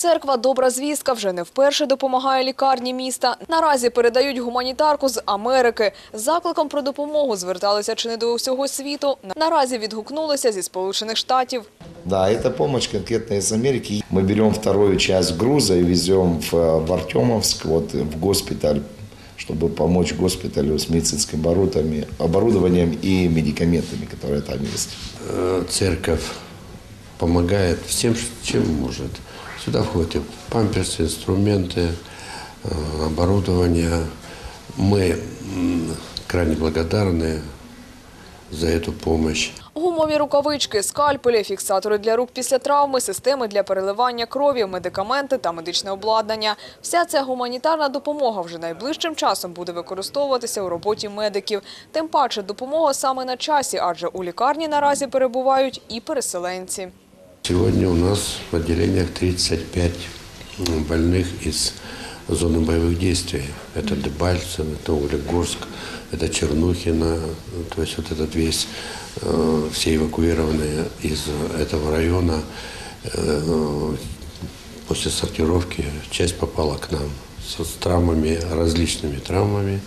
Церква Добра звістка вже не вперше допомагає лікарні міста. Наразі передають гуманітарку з Америки. З закликом про допомогу зверталися чи не до усього світу. Наразі відгукнулися зі Сполучених Штатів. Да, это помощь конкретно из Америки. Мы берем вторую часть груза и везем в, э, в Артемовск, вот, в госпиталь, чтобы помочь госпиталю с медицинским оборудованием, оборудованием и медикаментами, которые там есть. Э, Церковь помогает всем, чем может. Сюда входят и памперсы, инструменты, э, оборудование. Мы м, крайне благодарны за эту помощь. Гумові рукавички, скальпелі, фіксатори для рук після травми, системи для переливання крові, медикаменти та медичне обладнання. Вся ця гуманітарна допомога вже найближчим часом буде використовуватися у роботі медиків. Тим паче допомога саме на часі, адже у лікарні наразі перебувають і переселенці. Сегодня у нас в отделениях 35 м, больных из зоны боевых действий. Это Дебальцево, это Углегорск, это Чернухина. То есть вот этот весь, э, все эвакуированные из этого района. Э, После сортировки часть попала к нам с травмами, различными травмами.